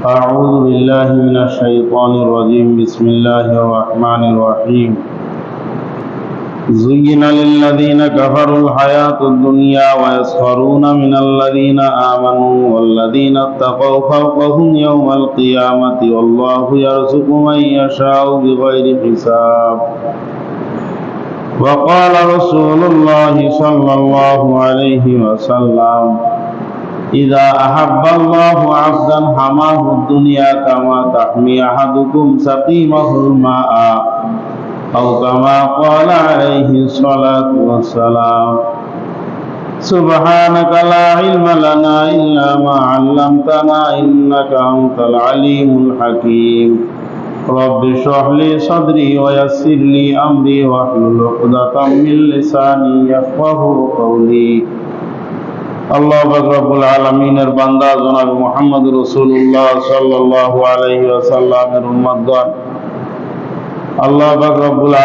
أعوذ بالله من الشيطان الرجيم. بسم الله الرحمن الرحيم. زين للذين كفروا الحياة الدنيا ويسخرون من الذين آمنوا والذين اتقوا فوقهم يوم القيامة والله يرزق من يشاء بغير حساب. وقال رسول الله صلى الله عليه وسلم إذا أحب الله عبدا حماه الدنيا كما تحمي أحدكم سقيمه الماء أو كما قال عليه الصلاة والسلام سبحانك لا علم لنا إلا ما علمتنا إنك أنت العليم الحكيم رب اشرح لي صدري ويسر لي أمري واحلل عقدة من لساني يفقه قولي আল্লাহ রব্বুল আলমিনের বান্দা জনাব মোহাম্মদ রসুল্লাহ সাল্লাহ আলহি আসাল্লামের আল্লাহ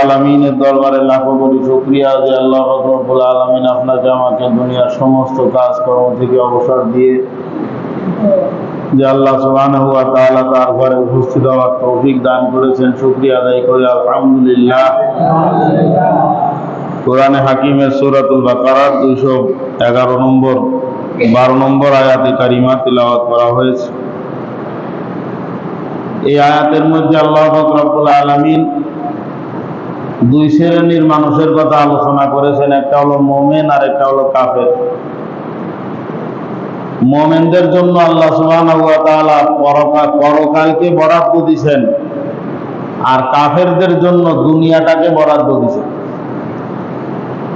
আলমিনের দরবারে লাখো কোটি শুক্রিয়া যে আল্লাহ রব্বুল আলমিন আপনাকে আমাকে দুনিয়ার সমস্ত কাজকর্ম থেকে অবসর দিয়ে যে আল্লাহ তাআলা তার ঘরে উপস্থিত হওয়ার তৌফিক দান করেছেন। শুকরিয়া আদায় করি। আলহামদুলিল্লাহ। কোরআনে হাকিমের সূরাতুল বাকারার 211 নম্বর 12 নম্বর আয়াতে কারিমা তিলাওয়াত করা হয়েছে। এই আয়াতের মধ্যে আল্লাহ পাক রব্বুল আলামিন দুই শ্রেণির মানুষের কথা আলোচনা করেছেন, একটা হলো মোমেন আর একটা হলো কাফের। মোমেনদের জন্য আল্লাহ পরকাল পরকালকে বরাদ্দ দিয়েছেন আর কাফেরদের জন্য দুনিয়াটাকে বরাদ্দ দিয়েছেন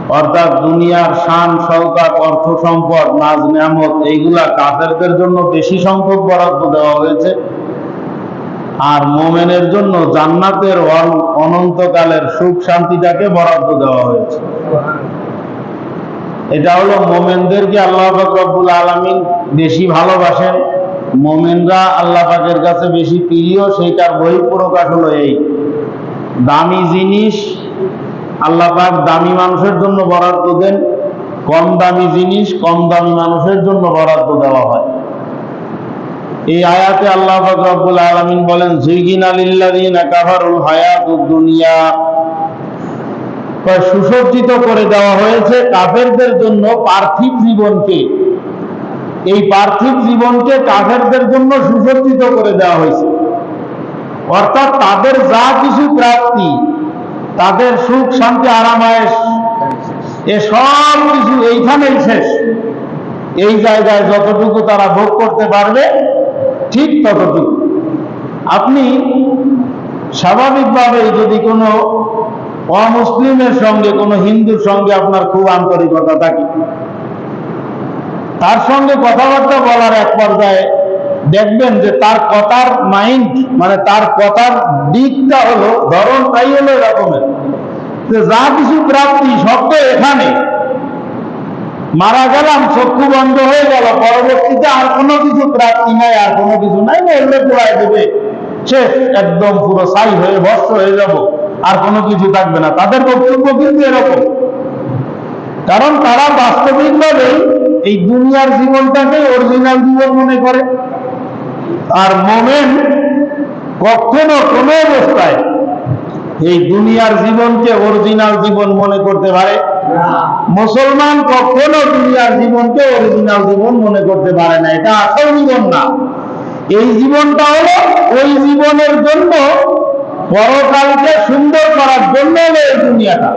অর্থাৎ দুনিয়ার শান সৌকাত অর্থ সম্পদ, নাজ, নিয়ামত, এইগুলা কাফেরদের জন্য বেশি সংখ্যক বরাদ্দ দেওয়া হয়েছে। আর মোমেনের জন্য জান্নাতের অনন্তকালের সুখ শান্তিটাকে বরাদ্দ দেওয়া হয়েছে। এটা হলো মোমেনদেরকে আল্লাহ রব্বুল আলামিন বেশি ভালোবাসেন। মোমেনরা আল্লাহ পাকের কাছে বেশি প্রিয়, সেইটার বহিঃপ্রকাশ হলো এই। দামি জিনিস আল্লাহ পাক দামি মানুষের জন্য বরাদ্দ দেন, কম দামি জিনিস কম দামি মানুষের জন্য বরাদ্দ দেওয়া হয়। এই আয়াতে আল্লাহ পাক রব্বুল আলামিন বলেন জুইগিনা লিল্লাযিনা কাফারুল হায়াতুদ দুনিয়া। সুসজ্জিত করে দেওয়া হয়েছে কাফেরদের জন্য পার্থিব জীবনকে। এই পার্থিব জীবনকে কাফেরদের জন্য সুসজ্জিত করে দেওয়া হয়েছে। অর্থাৎ তাদের যা কিছু প্রাপ্তি তাদের সুখ, শান্তি আরামায়েশ এ সব কিছু এইখানেই শেষ। এই জায়গায় যতটুকু তারা ভোগ করতে পারবে, ঠিক ততটুকু। আপনি স্বাভাবিকভাবে যদি কোনো অমুসলিমের সঙ্গে, কোনো হিন্দুর সঙ্গে আপনার খুব আন্তরিকতা থাকে, তার সঙ্গে কথাবার্তা বলার এক পর্যায়ে দেখবেন যে তার কথার মাইন্ড মানে তার কথার দিকটা হলো ধরনটাই হলো এরকমের। যে কিছু প্রাপ্তি, সব তো এখানে। মারা গেলাম, চক্ষু বন্ধ হয়ে গেল, পরবর্তীতে আর কোনো কিছু প্রাপ্তি নাই, আর কোনো কিছু নাই মরলে পোড়ায় দেবে। শেষ, একদম পুরো সাই হয়ে, ভস্ত হয়ে যাব। আর কোনো কিছু থাকবে না। তাদের বক্তব্য কিন্তু এরকম। কারণ তারা বাস্তবিকভাবে এই দুনিয়ার জীবনটাকে অরিজিনাল জীবন মনে করে। আর মোমেন কখনো কোনো অবস্থায় এই দুনিয়ার জীবনকে অরিজিনাল জীবন মনে করতে পারে? মুসলমান কখনো দুনিয়ার জীবনকে অরিজিনাল জীবন মনে করতে পারে না। এটা আসল জীবন না। এই জীবনটা হলো ওই জীবনের জন্য পরকালকে সুন্দর করার জন্য হলো এই দুনিয়াটা।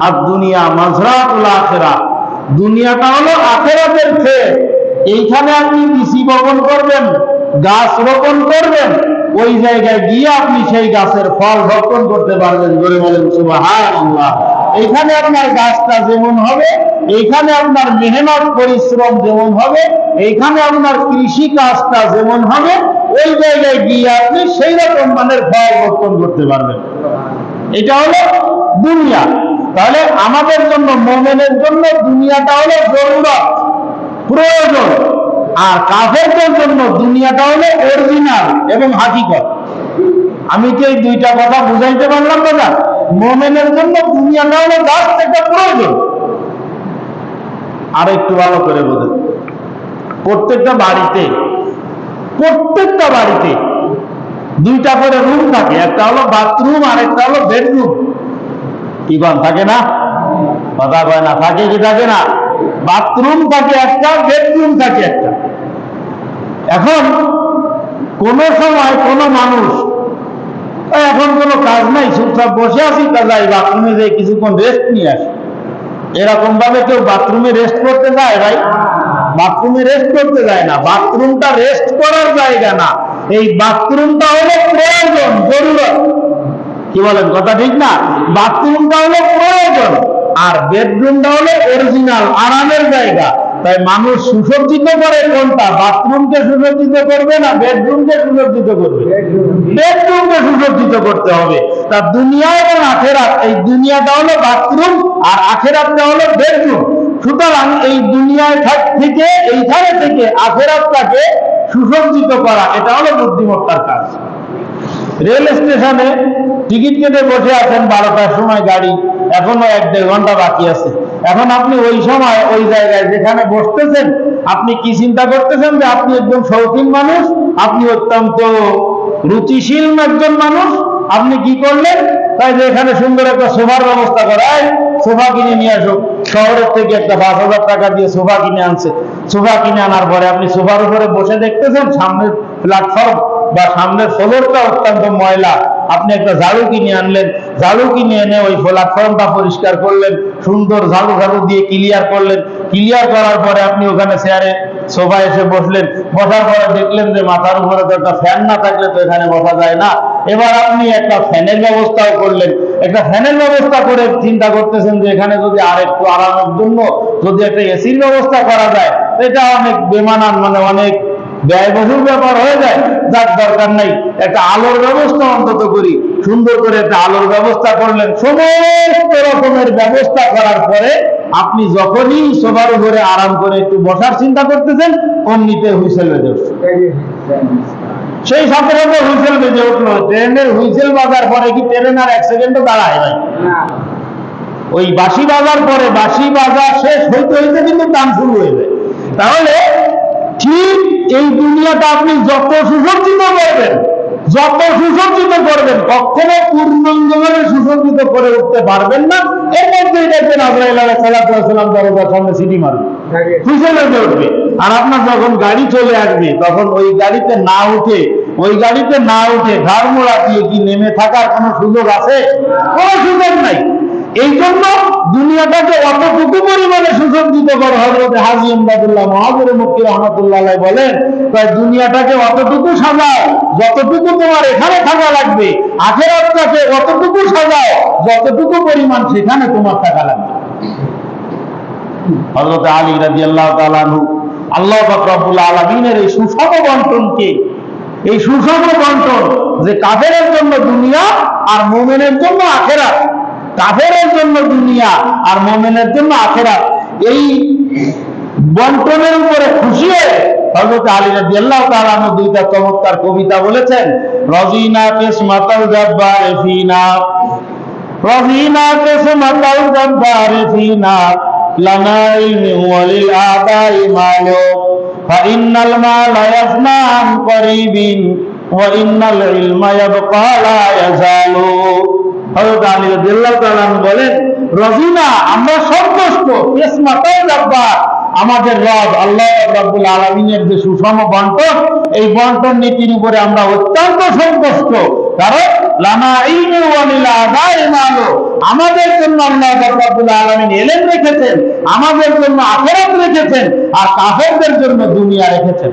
আর দুনিয়া মাজরাতুল আখেরা দুনিয়াটা হলো আখেরাতের খেয়ে। এইখানে আপনি কৃষি বপন করবেন গাছ রোপণ করবেন, ওই জায়গায় গিয়ে আপনি সেই গাছের ফল ভক্ষণ করতে পারবেন। সুবহানাল্লাহ। এইখানে আপনার গাছটা যেমন হবে এইখানে আপনার মেহনত, পরিশ্রম যেমন হবে এইখানে আপনার কৃষি কাজটা যেমন হবে, ওই জায়গায় গিয়ে আপনি সেই রকম মানের ফল ভক্ষণ করতে পারবেন। এটা হলো দুনিয়া। তাহলে আমাদের জন্য, মোমেনের জন্য দুনিয়াটা হলো জরুরত, প্রয়োজন। আর কাফেরদের জন্য দুনিয়াটা হলো অরিজিনাল এবং হাকিকত। আমি কি এই দুইটা কথা বুঝাইতে পারলাম, দাদা? মোমেনের জন্য দুনিয়াটা হলো গাছ থেকে প্রয়োজন। আর একটু ভালো করে বোঝেন। প্রত্যেকটা বাড়িতে প্রত্যেকটা বাড়িতে দুইটা করে রুম থাকে। একটা হলো বাথরুম আর একটা হলো বেডরুম কি থাকে না? কথা কয় না, থাকে কি, থাকে না? বাথরুম থাকে একটা বেডরুম থাকে একটা। এখন কোন সময় কোন মানুষ এখন কোনো কাজ নাই, চুপচাপ বসে আছি, তা যাই বাথরুমে যাই, কিছুক্ষণ রেস্ট নিয়ে আসি। এরকম ভাবে কেউ বাথরুমে রেস্ট করতে যায় ভাই? বাথরুমে রেস্ট করতে যায় না। বাথরুমটা রেস্ট করার জায়গা না। এই বাথরুমটা হলো প্রয়োজন, জরুরত। কি বলেন, কথা ঠিক না? বাথরুমটা হলো প্রয়োজন, আর বেডরুমটা হলো অরিজিনাল আরামের জায়গা। তাই মানুষ সুসজ্জিত করে কোনটা? বাথরুমকে সুসজ্জিত করবে না বেডরুমকে সুসজ্জিত করবে? বেডরুমকে সুসজ্জিত করতে হবে। তা দুনিয়া এবং আখেরাত, এই দুনিয়াটা হলো বাথরুম আর আখেরাতটা হলো বেডরুম। সুতরাং এই দুনিয়ায় থাক, এইখানে থেকে আখেরাতটাকে সুসজ্জিত করা, এটা হলো বুদ্ধিমত্তার কাজ। রেল স্টেশনে টিকিট কেটে বসে আছেন বারোটার সময় গাড়ি। এখনও এক দেড় ঘণ্টা বাকি আছে। এখন আপনি ওই সময় ওই জায়গায় যেখানে বসতেছেন, আপনি কি চিন্তা করতেছেন যে আপনি একজন শৌখিন মানুষ? আপনি অত্যন্ত রুচিশীল একজন মানুষ? আপনি কি করলেন? তাই যে এখানে সুন্দর একটা সোফার ব্যবস্থা করায় সোফা কিনে নিয়ে আসো। শহরের থেকে একটা পাঁচ হাজার টাকা দিয়ে সোফা কিনে আনছে। সোফা কিনে আনার পরে আপনি সোফার উপরে বসে দেখতেছেন সামনের প্ল্যাটফর্ম বা সামনের ফ্লোরটা অত্যন্ত ময়লা। আপনি একটা ঝাড়ু কিনে আনলেন, ঝাড়ু কিনে এনে ওই প্ল্যাটফর্মটা পরিষ্কার করলেন, সুন্দর ঝাড়ু ঝাড়ু দিয়ে ক্লিয়ার করলেন। ক্লিয়ার করার পরে আপনি ওখানে চেয়ারে সোফা এসে বসলেন। বসার পরে দেখলেন যে মাথার উপরে তো একটা ফ্যান না থাকলে তো এখানে বসা যায় না। এবার আপনি একটা ফ্যানের ব্যবস্থাও করলেন। একটা ফ্যানের ব্যবস্থা করে চিন্তা করতেছেন যে এখানে যদি আর একটু আরামের জন্য যদি একটা এসির ব্যবস্থা করা যায় এটা অনেক বেমানান মানে অনেক ব্যয়বহুল ব্যাপার হয়ে যায় যার দরকার নাই। একটা আলোর ব্যবস্থা অন্তত করি। সুন্দর করে একটা আলোর ব্যবস্থা করলেন। সমস্ত রকমের ব্যবস্থা করার পরে আপনি যখনই সোফার উপরে আরাম করে একটু বসার চিন্তা করতেছেন অমনিতে হুইসেল বেজে উঠছে। সেই সাথে সাথে হুইসেল বেজে উঠল। ট্রেনের হুইসেল বাজার পরে কি ট্রেন আর এক সেকেন্ডও দাঁড়ায় ভাই ওই বাঁশি বাজার পরে বাঁশি বাজার শেষ হইতে হইতে কিন্তু টান শুরু হয়ে যায়। তাহলে ঠিক এই দুনিয়াটা আপনি যত সুসজ্জিত করবেন, যত সুসজ্জিত করবেন, কখনো পূর্ণাঙ্গভাবে সুসজ্জিত করে উঠতে পারবেন না। এর মধ্যেই দেখবেন আজরাইল ওয়াস সালাম দরজার সামনে সিটি মারবে। উঠবে আর আপনার যখন গাড়ি চলে আসবে, তখন ওই গাড়িতে না উঠে, ওই গাড়িতে না উঠে ঘাড় দিয়ে কি নেমে থাকার কোনো সুযোগ আছে? কোনো সুযোগ নাই। এই জন্য দুনিয়াটাকে অতটুকু পরিমাণে সুসজ্জিত করে হজরত হাজি ইমদাদুল্লাহ মহাজুর মুক্তি রহমতুল্লাহ বলেন তাই দুনিয়াটাকে অতটুকু সাজাও, যতটুকু তোমার এখানে থাকা লাগবে, আখেরাতটাকে অতটুকু সাজাও, যতটুকু পরিমাণ সেখানে তোমার থাকা লাগবে। হযরত আলী রাদিয়াল্লাহু তাআলা আনহু আল্লাহ রব্বুল আলামিনের এই সুষম বন্টনকে, এই সুষম বন্টন যে কাফেরের জন্য দুনিয়া আর মুমিনের জন্য আখেরাত কাফেরের জন্য দুনিয়া আর মুমিনের জন্য আখেরাত এই বন্টনের উপরে খুশি হয়ে হযরত আলী রাদিয়াল্লাহু তাআলা আনহু দুইটা চমৎকার কবিতা বলেছেন রজিনা কিসমাতাল জাব্বার ফিনা رضينا قسمة الجبار فينا لنا علم وللآباء مال فإن المال يفنى عن قريب وإن العلم يبقى لا يزال বলেন রজিনা আমরা সন্তুষ্ট। আমাদের রব আল্লাহ যে সুষম বন্টন, এই বন্টন নীতির উপরে আমরা অত্যন্ত সন্তুষ্ট। কারণ আমাদের জন্য আল্লাহ রাব্বুল আলামিন রেখেছেন, আমাদের জন্য আখিরাত রেখেছেন, আর কাফেরদের জন্য দুনিয়া রেখেছেন।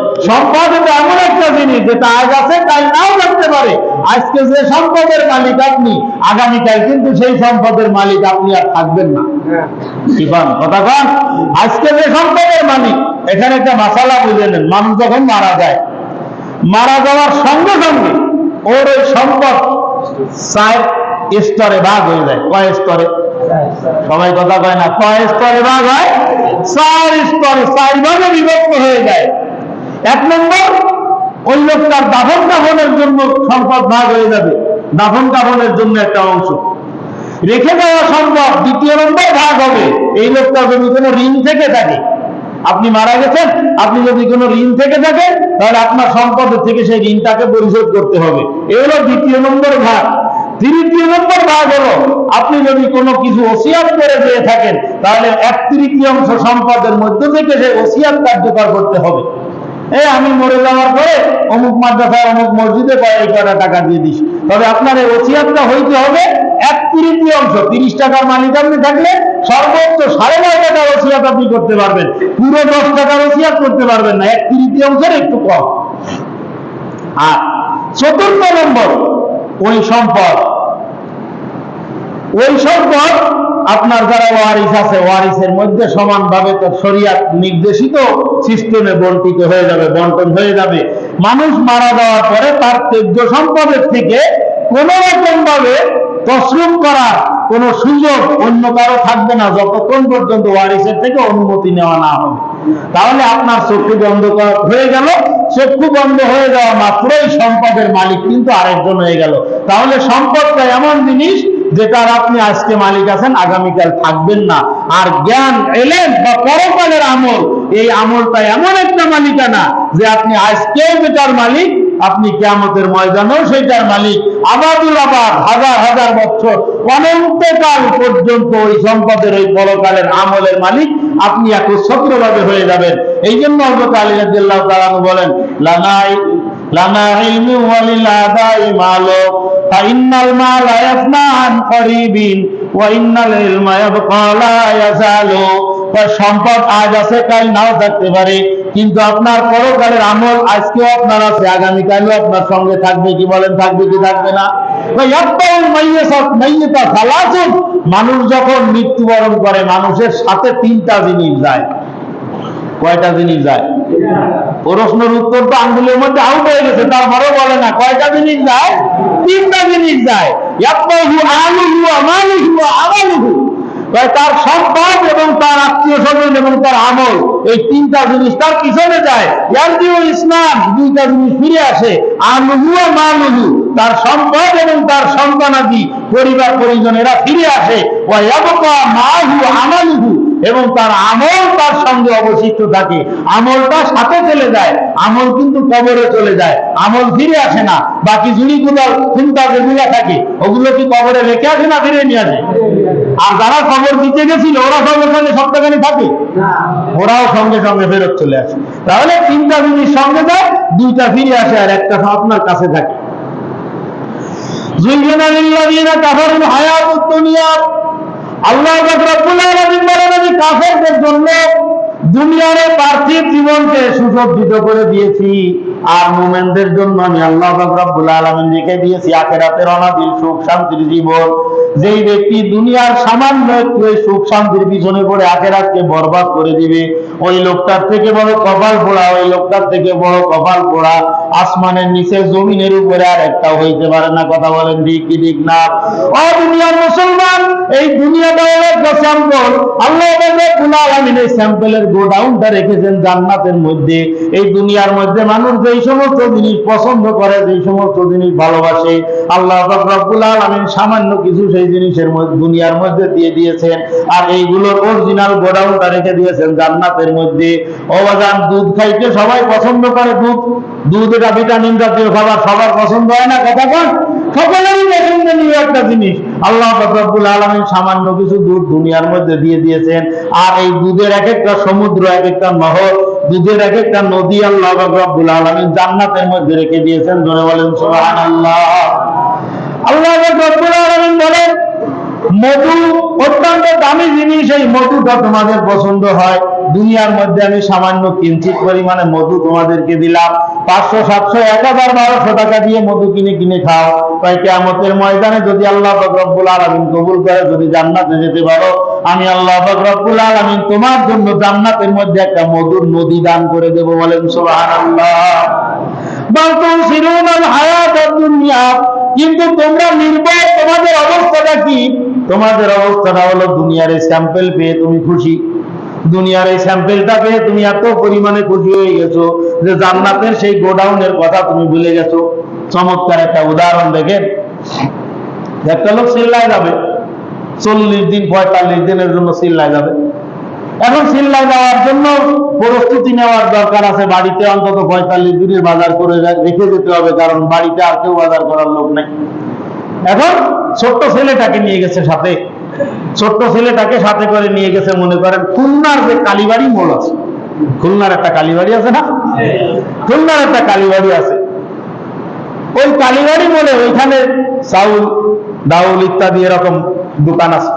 সম্পদ এটা এমন একটা জিনিস যেটা আজ আছে, কাল নাও থাকতে পারে। আজকে যে সম্পদের মালিক আপনি, আগামীকাল কিন্তু সেই সম্পদের মালিক আপনি আর থাকবেন না। আজকে যে সম্পদের মালিক, এখানে একটা মাসালা বুঝে নেন। মানুষ যখন মারা যায়, মারা যাওয়ার সঙ্গে সঙ্গে ওর ওই সম্পদ চার স্তরে ভাগ হয়ে যায়। কয় স্তরে? সবাই কথা কয় না। কয় স্তরে ভাগ হয়? চার স্তরে চার ভাগে বিভক্ত হয়ে যায়। এক নম্বর, ওই লোকটার দাফন কাফনের জন্য সম্পদ ভাগ হয়ে যাবে। দাফন কাফনের জন্য একটা অংশ। রেখে দেওয়া সম্ভব দ্বিতীয় নম্বর ভাগ হবে। এই লোকটা যদি কোনো ঋণ থেকে থাকে, আপনি মারা গেছেন, আপনি যদি কোনো ঋণ থেকে থাকে, তাহলে আপনার সম্পদের থেকে সেই ঋণটাকে পরিশোধ করতে হবে। এ হলো দ্বিতীয় নম্বর ভাগ। তৃতীয় নম্বর ভাগ হলো, আপনি যদি কোনো কিছু ওসিয়াত করে দিয়ে থাকেন, তাহলে এক তৃতীয়াংশ সম্পদের মধ্য থেকে সেই ওসিয়াত কার্যকর করতে হবে। এই আমি মরে যাওয়ার পরে অমুক মাদ্রাসায়, অমুক মসজিদে কয়েক কটা টাকা দিয়ে দিস। তবে আপনার এই ওসিয়াতটা হইতে হবে এক তৃতীয় অংশ, তিরিশ টাকার মালিক আপনি থাকলে সর্বোচ্চ সাড়ে নয় টাকার ওসিয়াত আপনি করতে পারবেন। পুরো দশ টাকার ওসিয়াত করতে পারবেন না, এক তৃতীয়াংশের একটু কম। আর চতুর্থ নম্বর, ওই সম্পদ। ওই সম্পদ আপনার যারা ওয়ারিস আছে, ওয়ারিসের মধ্যে সমানভাবে তো শরিয়াত নির্দেশিত সিস্টেমে বন্টিত হয়ে যাবে, বন্টন হয়ে যাবে। মানুষ মারা যাওয়ার পরে তার তেজ্য সম্পদের থেকে কোন রকম ভাবে তসরুপ করার কোন সুযোগ অন্য কারও থাকবে না, যতক্ষণ পর্যন্ত ওয়ারিসের থেকে অনুমতি নেওয়া না হবে। তাহলে আপনার চক্ষু বন্ধ হয়ে গেল। চক্ষু বন্ধ হয়ে যাওয়া মাত্রই সম্পদের মালিক কিন্তু আরেকজন হয়ে গেল। তাহলে সম্পদটা এমন জিনিস যেটার আপনি আজকে মালিক আছেন, আগামীকাল থাকবেন না। আর জ্ঞান এলেন বা পরকালের আমল, এই আমলটা এমন একটা মালিকানা যে আপনি আজকেও যেটার মালিক, আপনি কেয়ামতের ময়দানেও সেটার মালিক। আবাদুল আবাদ, হাজার হাজার বছর, অনন্তকাল পর্যন্ত ওই সম্পদের, ওই পরকালের আমলের মালিক আপনি একচ্ছত্র ভাবে হয়ে যাবেন। এই জন্য হজরত বলেন, লানাই লানা ইলমি ওয়ালিল আদাই মালো। ফাইন্নাল মালা ইয়াফনা আন করিবিন, ওয়া ইন্নাল ইলমা ইয়াবকা সম্পদ আজ আছে, কাল নাও থাকতে পারে। কিন্তু আপনার পরকালের আমল আজকেও আপনার আছে, আগামীকালও আপনার সঙ্গে থাকবে কি বলেন, থাকবে কি থাকবে না? মানুষ যখন মৃত্যুবরণ করে, মানুষের সাথে তিনটা জিনিস যায়। কয়টা জিনিস যায়? প্রশ্নের উত্তর তো আঙ্গুলের মধ্যে আউট হয়ে গেছে, তারপরেও বলে না, কয়টা জিনিস যায়? তিনটা জিনিস যায়। তার সম্পদ এবং তার আত্মীয় স্বজন এবং তার আমল, এই তিনটা জিনিস তার পিছনে যায়। ইয়ারদিউ ইসলাম, দুইটা জিনিস ফিরে আসে, আলুহু মালুহু। তার সম্পদ এবং তার সন্তানাদি পরিবার পরিজন এরা ফিরে আসে। ইয়াবকা মাহু আমালুহু। এবং তার আমল তার সঙ্গে অবশিষ্ট থাকে। আমলটা সাথে চলে যায় আমল কিন্তু কবরে চলে যায় আমল ফিরে আসে না। বাকি ঝুড়ি কুদাল চিন্তা যেগুলো থাকে ওগুলো কি কবরে রেখে আসে না ফিরে নিয়ে আসে? আর যারা কবর দিতে গেছিল ওরা সঙ্গে সঙ্গে সপ্তাহখানি থাকে? ওরাও সঙ্গে সঙ্গে ফেরত চলে আসে। তাহলে তিনটা জিনিস সঙ্গে যায় দুইটা ফিরে আসে আর একটা আপনার কাছে থাকে। জুইনা লিল্লাযীনা কাফারুল হায়াতুদ দুনিয়া। আল্লাহ জন্য দুনিয়ার পার্থিব জীবনকে সুসজ্জিত করে দিয়েছি। আর মুমিনদের জন্য আমি আল্লাহ রব্বুল আলামিন রেখে দিয়েছি আখিরাতের অনাদিল সুখ শান্তির জীবন। যেই ব্যক্তি দুনিয়ার সামান্য একটু সুখ শান্তির পিছনে পড়ে আখেরাতকে বরবাদ করে দিবে, ওই লোকটার থেকে বড় কপাল পোড়া, ওই লোকটার থেকে বড় কপাল পোড়া, আসমানের নিচে, জমিনের উপরে আর একটা হইতে পারে না। কথা বলেন ঠিক কি ঠিক না? ও দুনিয়ার মুসলমান, এই দুনিয়াটা হলো একটা স্যাম্পল আল্লাহ রব্বুল আলামিন এই স্যাম্পলের গোডাউনটা রেখেছেন জান্নাতের মধ্যে। এই দুনিয়ার মধ্যে মানুষ যেই সমস্ত জিনিস পছন্দ করে, যেই সমস্ত জিনিস ভালোবাসে, আল্লাহ রব্বুল আলামিন সামান্য কিছু সেই জিনিসের দুনিয়ার মধ্যে দিয়ে দিয়েছেন। আর এইগুলোর অরিজিনাল গোডাউনটা রেখে দিয়েছেন জান্নাতের মধ্যে। অবাজান দুধ খাইতে সবাই পছন্দ করে দুধ। দুধ এটা ভিটামিন জাতীয় খাবার, সবার পছন্দ হয় না কথা কন সকলেরই পছন্দনীয় একটা জিনিস। আল্লাহ রব্বুল আলামিন সামান্য কিছু দুধ দুনিয়ার মধ্যে দিয়ে দিয়েছেন। আর এই দুধের এক একটা সমুদ্র, এক একটা নহর দুধের এক একটা নদী আল্লাহ রব্বুল আলমী জান্নাতের মধ্যে রেখে দিয়েছেন। ধরে বলেন সোহান আল্লাহ আল্লাহ রব্বুল আলমিন বলেন মধু, অত্যন্ত দামি জিনিস, এই মধুটা তোমাদের পছন্দ হয়। দুনিয়ার মধ্যে আমি সামান্য কিঞ্চিত পরিমাণে মধু তোমাদেরকে দিলাম। পাঁচশো, সাতশো, এক হাজার, বারোশো টাকা দিয়ে মধু কিনে কিনে খাও। তাই কেয়ামতের ময়দানে যদি আল্লাহ পাক রব্বুল আলামিন কবুল করে, যদি জান্নাতে যেতে পারো, আমি আল্লাহ পাক রব্বুল আলামিন তোমার জন্য জান্নাতের মধ্যে একটা মধুর নদী দান করে দেবো বলেন হায়াতাদ দুনিয়া কিন্তু তোমরা নির্ভয়, তোমাদের অবস্থাটা কি? তোমাদের অবস্থাটা হলো দুনিয়ার স্যাম্পল পেয়ে তুমি খুশি। দুনিয়ার এই স্যাম্পেলটা পেয়ে তুমি এত পরিমাণে খুশি হয়ে গেছো যে জান্নাতের সেই গোডাউনের কথা তুমি ভুলে গেছো। চমৎকার একটা উদাহরণ দেখেন একটা লোক চিল্লায় যাবে। চল্লিশ দিন, পঁয়তাল্লিশ দিনের জন্য চিল্লায় যাবে। এখন চিল্লায় যাওয়ার জন্য প্রস্তুতি নেওয়ার দরকার আছে। বাড়িতে অন্তত পঁয়তাল্লিশ দিনের বাজার করে রেখে যেতে হবে, কারণ বাড়িতে আর কেউ বাজার করার লোক নেই। এখন ছোট্ট ছেলেটাকে নিয়ে গেছে সাথে। ছোট্ট ছেলেটাকে সাথে করে নিয়ে গেছে, মনে করেন, খুলনার যে কালীবাড়ি মোড় আছে। খুলনার একটা কালীবাড়ি আছে না? খুলনার একটা কালীবাড়ি আছে। ওই কালীবাড়ি মোড়ে ওইখানে চাউল, ডাউল ইত্যাদি এরকম দোকান আছে।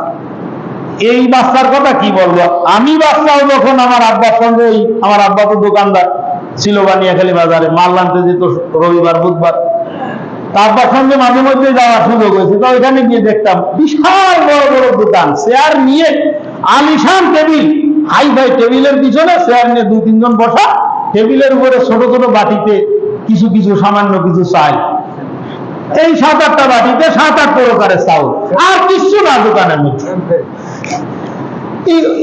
এই বাচ্চার কথা কি বলব? আমি বাচ্চাও যখন আমার আব্বার সঙ্গে আমার আব্বা তো দোকানদার, ছিল বানিয়াখালী বাজারে, মাল আনতে যেত রবিবার, বুধবার। তারপর সঙ্গে মাঝে মধ্যে যাওয়ার সুযোগ হয়েছে, তো ওইখানে গিয়ে দেখতাম, বিশাল বড় বড় দোকান, চেয়ার নিয়ে আলিশান টেবিল, হাই ফাই টেবিলের পিছনে চেয়ার নিয়ে দুই তিনজন বসা, টেবিলের উপরে ছোট ছোট বাটিতে কিছু কিছু সামান্য কিছু চাই এই সাত আটটা বাটিতে সাত আট প্রকারের চাউল আর কিছু না দোকানের মধ্যে।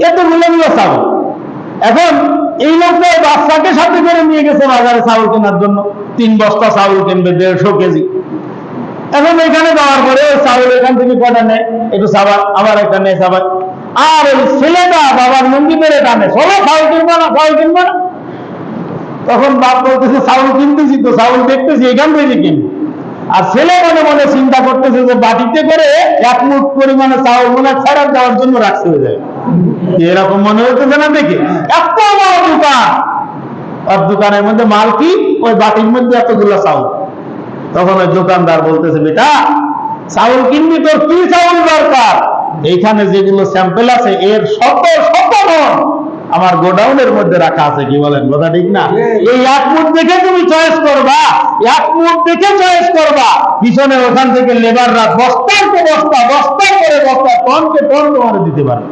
এত মূল্য চাউল। এখন এই লোকটা বাচ্চাকে সাথে করে নিয়ে গেছে বাজারে চাউল কেনার জন্য। তিন বস্তা চাউল কিনবে, দেড়শো কেজি। এখন এখানে যাওয়ার পরে চাউল এখান থেকে কটা নেয়? একটু সাবার আবার একটা নেয় সাবার আর ওই ছেলেটা বাবার মন্দির মেরে টানে। চলো চাউল কিনবো না, চাউল কিনবো না। তখন বাপ বলতেছে, চাউল কিনতেছি তো, চাউল দেখতেছি, এখান থেকে কিনবো আর ছেলে মনে মনে চিন্তা করতেছে যে বাটিতে করে এক মুঠ পরিমাণে চাউল মনে ফেরত দেওয়ার জন্য রাখতে হয়ে যায় এরকম মনে হইতেছে না দেখে? এত বড় দোকান। আর দোকানের মধ্যে মাল কি? ওই বাটির মধ্যে এতগুলো চাউল। তখন ওই দোকানদার বলতেছে, বেটা, চাউল কিনবি তোর কি চাউল দরকার? এইখানে যেগুলো স্যাম্পেল আছে, এর শত শত মন আমার গোডাউনের মধ্যে রাখা আছে, কি বলেন, কথা ঠিক না? এই এক মুঠ দেখে তুমি চয়েস করবা, এক মুঠ দেখে চয়েস করবা। পিছনে ওখান থেকে লেবাররা বস্তার পর বস্তা বস্তা করে বস্তা, টনকে টন তোমার দিতে পারবে।